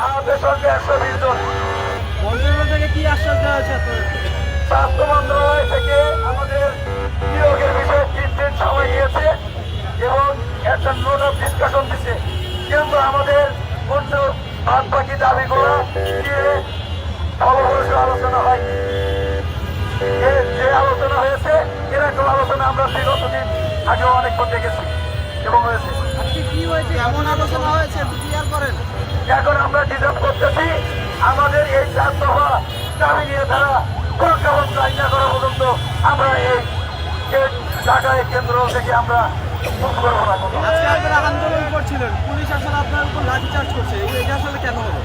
আহতের সঙ্গে একশো বিশ জন মন্ত্রণালয় থেকে কি আশ্বাস দেওয়া হয়েছে স্বাস্থ্য মন্ত্রণালয় থেকে আমাদের নিয়োগের বিষয়ে তিন দিন সময় দিয়েছে এবং একটা নোট অফ ডিসকাশন দিচ্ছে কিন্তু আমাদের অন্য বাদ বাকি দাবিগুলো নিয়ে ফলপ্রসূ আলোচনা হয়নি। যে আলোচনা হয়েছে এরকম আলোচনা আমরা বিগত দিন আগেও অনেকবার দেখেছি এবং হয়েছে। কি হয়েছে? এমন আলোচনা হয়েছে করেন? এখন আমরা ডিজার্ভ করতেছি। আমাদের এই চার দফা দাবি নিয়ে তারা প্রজ্ঞাপন জারি না করা পর্যন্ত আমরা এই ঢাকায় কেন্দ্র থেকে আমরা। আজকে আপনারা আন্দোলন করছিলেন। পুলিশ আসলে আপনার উপর লাঠিচার্জ করছে। এই- এটা আসলে কেন হলো?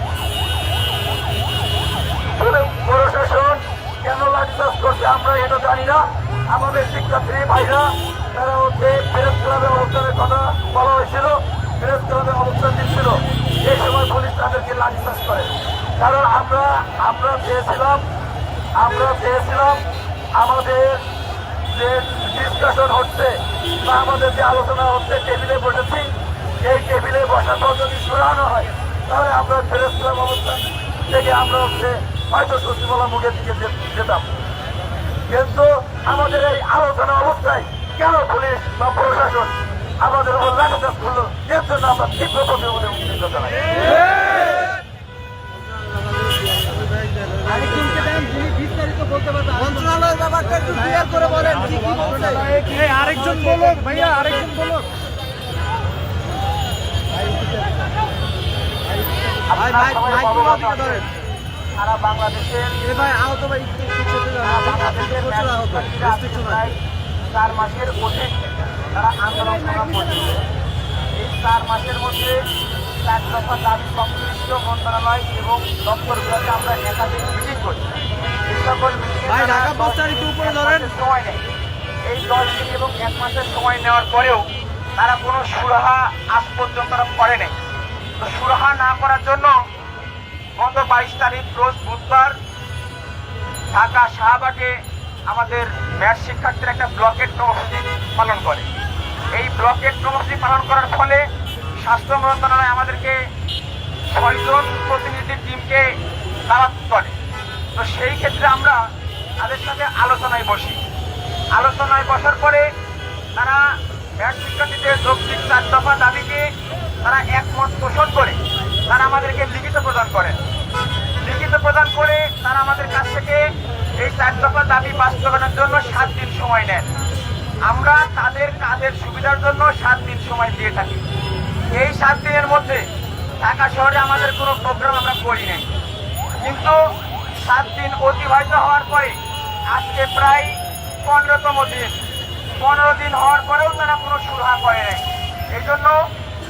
তবে প্রশাসন কেন লাঠিচার্জ করছে আমরা এটা জানি না। আমাদের শিক্ষার্থী ভাইরা তারা হচ্ছে প্রেস ক্লাবে অবস্থানের কথা বলা হয়েছিল। প্রেস ক্লাবে অবস্থান পুলিশ তাদেরকে লাঠিচার্জ করে। কারণ আমরা আমরা চেয়েছিলাম আমরা চেয়েছিলাম আমাদের যে ডিসকাশন হচ্ছে বা আমাদের যে আলোচনা হচ্ছে টেবিলে বসেছি। এই টেবিলে বসার পর যদি সরানো হয়, তাহলে আমরা প্রেস ক্লাব অবস্থান থেকে আমরা হচ্ছে হয়তো সচিবালয় মুখের দিকে যেতাম। কিন্তু আমাদের এই আলোচনা অবস্থায় কেন পুলিশ বা প্রশাসন আমাদের উপর লাঠিচার্জ করল এর জন্য আমরা তীব্র প্রতিবাদে উদ্বিগ্ন জানাই মন্ত্রণালয়ের ব্যাপারটা একটু ক্লিয়ার করে বলেন কি কি বলছে আরেকজন ভাইয়া আরেকজন সারা বাংলাদেশের আহত ভাই চার মাসের অধিক তারা আন্দোলন সংগ্রাম করছে এই চার মাসের মধ্যে চার দফা দাবি সংশ্লিষ্ট মন্ত্রণালয় এবং দপ্তরগুলোতে আমরা একাধিক মিটিং করি এই সকল সময় নেয় এই দশ দিন এবং এক মাসের সময় নেওয়ার পরেও তারা কোনো সুরাহা আজ পর্যন্ত তারা করে নেই তো সুরাহা না করার জন্য গত বাইশ তারিখ রোজ বুধবার ঢাকা শাহবাগে আমাদের ম্যাথ শিক্ষার্থীরা একটা ব্লকেট কর্মসূচি পালন করে। এই ব্লকেট কর্মসূচি পালন করার ফলে স্বাস্থ্য মন্ত্রণালয় আমাদেরকে ছয়জন প্রতিনিধি টিমকে দাওয়াত করে। তো সেই ক্ষেত্রে আমরা তাদের সাথে আলোচনায় বসি। আলোচনায় বসার পরে তারা ব্যাট শিক্ষার্থীদের যৌক্তিক চার দফা দাবিকে তারা একমত পোষণ করে, তারা আমাদেরকে লিখিত প্রদান করেন। লিখিত প্রদান করে তারা আমাদের কাছ থেকে এই চার দফা দাবি বাস্তবায়নের জন্য সাত দিন সময় নেন। আমরা তাদের সুবিধার জন্য সাত দিন সময় দিয়ে থাকি। এই সাত দিনের মধ্যে ঢাকা শহরে আমাদের কোনো প্রোগ্রাম আমরা করি নাই। কিন্তু সাত দিন অতিবাহিত হওয়ার পরে আজকে প্রায় পনেরোতম দিন। পনেরো দিন হওয়ার পরেও তারা কোনো সুরাহা করে নাই। এই জন্য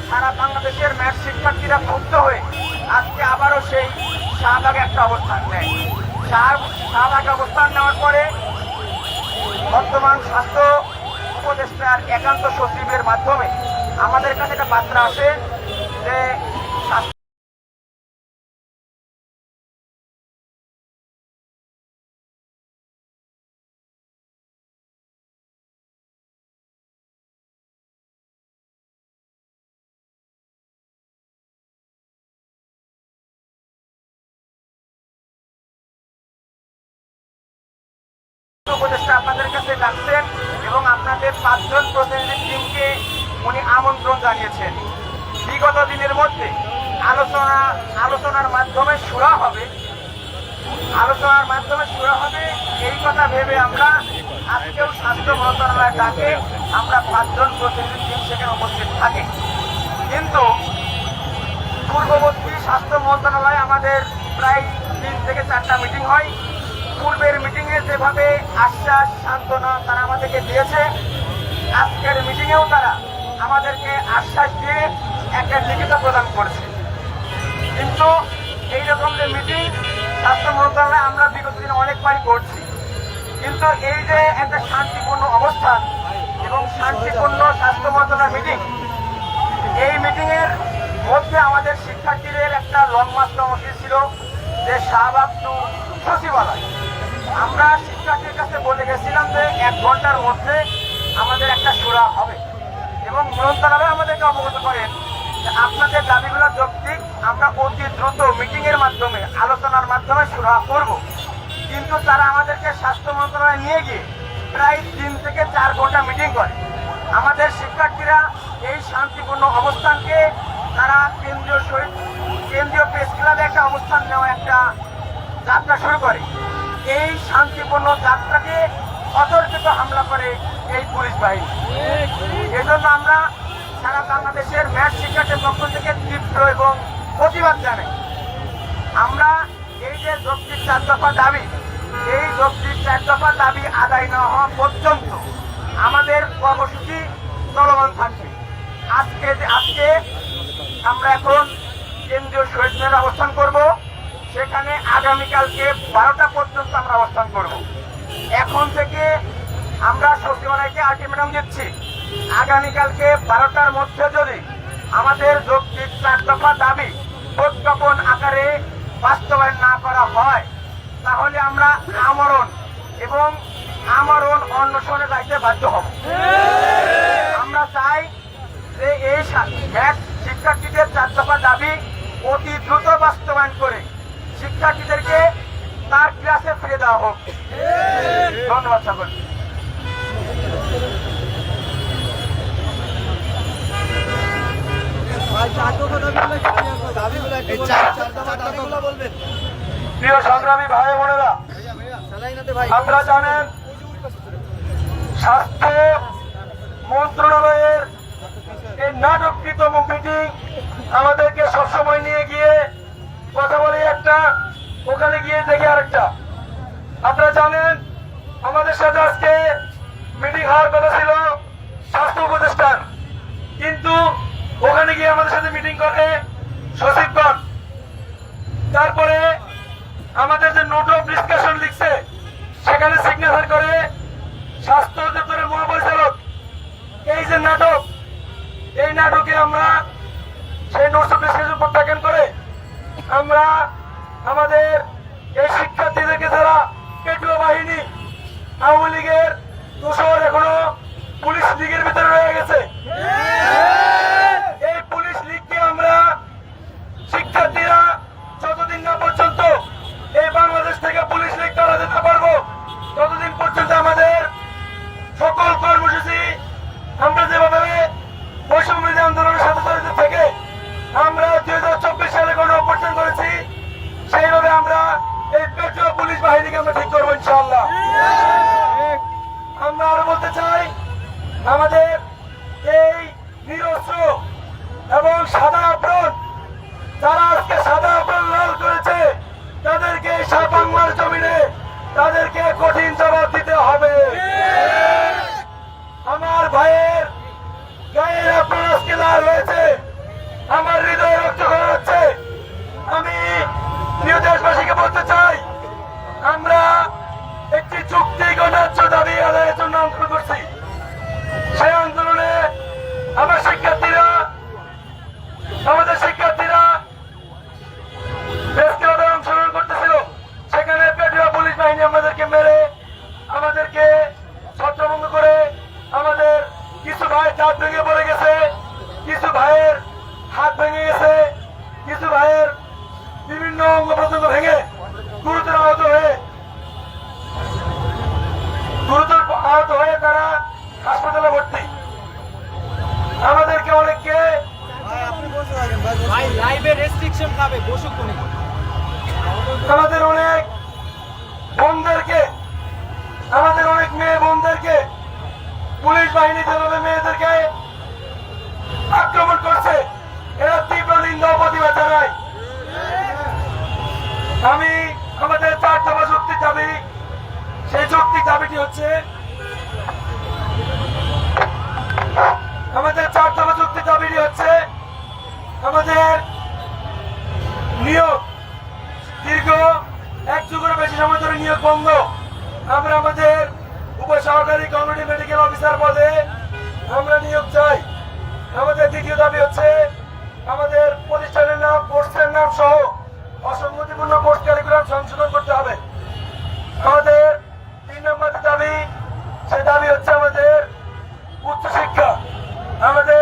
সারা বাংলাদেশের ম্যাথ শিক্ষার্থীরা ক্ষুব্ধ হয়ে আজকে আবারও সেই শাহবাগে একটা অবস্থান নেয়। শাহ- শাহবাগে অবস্থান নেওয়ার পরে বর্তমান স্বাস্থ্য উপদেষ্টার একান্ত সচিবের মাধ্যমে আমাদের কাছে একটা বার্তা আসে যে আপনাদের কাছে ডাকছেন। আপনাদের পাঁচজন প্রতিনিধি টিমকে উনি আমন্ত্রণ জানিয়েছেন। বিগত দিনের মধ্যে আলোচনা, আলোচনার মাধ্যমে সুরা হবে। আলোচনার মাধ্যমে সুরা হবে। এই কথা ভেবে আমরা আজকেও স্বাস্থ্য মন্ত্রণালয়ের ডাকে আমরা পাঁচজন প্রতিনিধি টিম সেখানে উপস্থিত থাকি। কিন্তু পূর্ববর্তী স্বাস্থ্য মন্ত্রণালয় আমাদের প্রায় তিন থেকে চারটা মিটিং হয়। পূর্বের মিটিংয়ে যেভাবে আশ্বাস, সান্ত্বনা তারা আমাদেরকে দিয়েছে আজকের মিটিংয়েও তারা আমাদেরকে আশ্বাস দিয়ে একটা লিখিত প্রদান করেছে। কিন্তু এইরকম যে মিটিং স্বাস্থ্য মন্ত্রণালয়, আমরা বিগত দিনে অনেকবারই করছি। কিন্তু এই যে একটা শান্তিপূর্ণ অবস্থান এবং শান্তিপূর্ণ স্বাস্থ্য মন্ত্রণালয় মিটিং এই মিটিংয়ের মধ্যে আমাদের শিক্ষার্থীদের একটা লং কর্মসূচি ছিল, যে শাহবাগ টু সচিবালয়। আমরা শিক্ষার্থীর কাছে বলে গেছিলাম যে এক ঘণ্টার মধ্যে আমাদের একটা সুরা হবে। এবং মন্ত্রণালয় আমাদেরকে অবগত করেন আপনাদের দাবিগুলো যৌক্তিক, আমরা অতি দ্রুত মিটিং এর মাধ্যমে, আলোচনার মাধ্যমে সুরাহা করব কিন্তু তারা আমাদেরকে স্বাস্থ্য মন্ত্রণালয়ে নিয়ে গিয়ে প্রায় তিন থেকে চার ঘণ্টা মিটিং করে। আমাদের শিক্ষার্থীরা এই শান্তিপূর্ণ অবস্থানকে তারা কেন্দ্রীয় শহীদ কেন্দ্রীয় প্রেস ক্লাবে একটা অবস্থান নেওয়া একটা যাত্রা শুরু করে। এই শান্তিপূর্ণ যাত্রাকে অতর্কিত হামলা করে এই পুলিশ বাহিনী। এজন্য আমরা সারা বাংলাদেশের ম্যাচ শিক্ষার্থীর পক্ষ থেকে তীব্র এবং প্রতিবাদ জানাই। আমরা এই যে যৌক্তিক চার দফা দাবি, এই যৌক্তিক চার দফা দাবি আদায় না হওয়া পর্যন্ত আমাদের কর্মসূচি চলমান থাকবে। আজকে আজকে আমরা এখন কেন্দ্রীয় শহীদ অবস্থান করব। সেখানে আগামীকালকে বারোটা পর্যন্ত আমরা অবস্থান করব। এখন থেকে আমরা সচিবালয়কে আলটিমেটাম দিচ্ছি। আগামীকালকে বারোটার মধ্যে যদি আমাদের যৌক্তিক চার দফা দাবি প্রজ্ঞাপন আকারে বাস্তবায়ন না করা হয়, তাহলে আমরা আমরণ এবং আমরণ অন্বেষণে যাইতে বাধ্য হব। আমরা চাই যে এই ম্যাথ শিক্ষার্থীদের চার দফা দাবি অতি দ্রুত বাস্তবায়ন করে শিক্ষার্থীদেরকে তার ক্লাসে ফিরে দেওয়া হোক। ধন্যবাদ সকল ভাই চার দফা দাবিগুলো একটু clear করো। দাবিগুলো একটু বলবেন। চার দফা দাবিগুলো বলবেন। প্রিয় সংগ্রামী ভাই বোনেরা, আপনারা জানেন স্বাস্থ্য মন্ত্রণালয়ের এই নাটককৃত মিটিং আমাদেরকে সবসময় নিয়ে গিয়ে কথা বলে একটা, ওখানে গিয়ে দেখে আরেকটা। আপনারা জানেন আমাদের সাথে আজকে মিটিং হওয়ার কথা ছিল স্বাস্থ্য উপদেষ্টার কিন্তু ওখানে গিয়ে আমাদের সাথে মিটিং সচিবগণ তারপরে আমাদের যে নোট অফ ডিসকাশন লিখছে, সেখানে সিগনেচার করে স্বাস্থ্য অধিদপ্তরের মহাপরিচালক। এই যে নাটক, এই নাটকে আমরা সেই নোটস অফ ডিসকাশন প্রত্যাখ্যান করে আমরা আমাদের এই শিক্ষার্থীদেরকে যারা পেটুয়া বাহিনী, আওয়ামী লীগের দোষর এখনও পুলিশ লীগের ভিতরে রয়ে গেছে কিছু ভেঙে পড়ে গেছে। কিছু ভাইয়ের হাত ভেঙে গেছে। কিছু ভাইয়ের বিভিন্ন অঙ্গ প্রত্যঙ্গ ভেঙে গুরুতর আহত হয়ে গুরুতর আহত হয়ে তারা হাসপাতালে ভর্তি। আমাদেরকে অনেককে আমাদের অনেক বোনদেরকে আমাদের অনেক মেয়ে বোনদেরকে পুলিশ বাহিনী যেভাবে মেয়েদেরকে আক্রমণ করছে, এরা তীব্র নিন্দা প্রতিবাদ আমি আমাদের চার দফা যুক্তির দাবি, সেই যৌক্তিক দাবিটি হচ্ছে, আমাদের চার দফা যুক্তির দাবিটি হচ্ছে, আমাদের নিয়োগ দীর্ঘ এক যুগের বেশি সময় ধরে নিয়োগ বন্ধ। আমরা আমাদের উপসহকারী কমিউনিটি মেডিকেল অফিসার পদে আমরা নিয়োগ চাই। আমাদের দ্বিতীয় দাবি হচ্ছে আমাদের প্রতিষ্ঠানের নাম, কোর্সের নাম সহ অসংগতিপূর্ণ কোর্স ক্যারিকুলাম সংশোধন করতে হবে। আমাদের তিন নম্বর দাবি, সে দাবি হচ্ছে আমাদের উচ্চশিক্ষা। আমাদের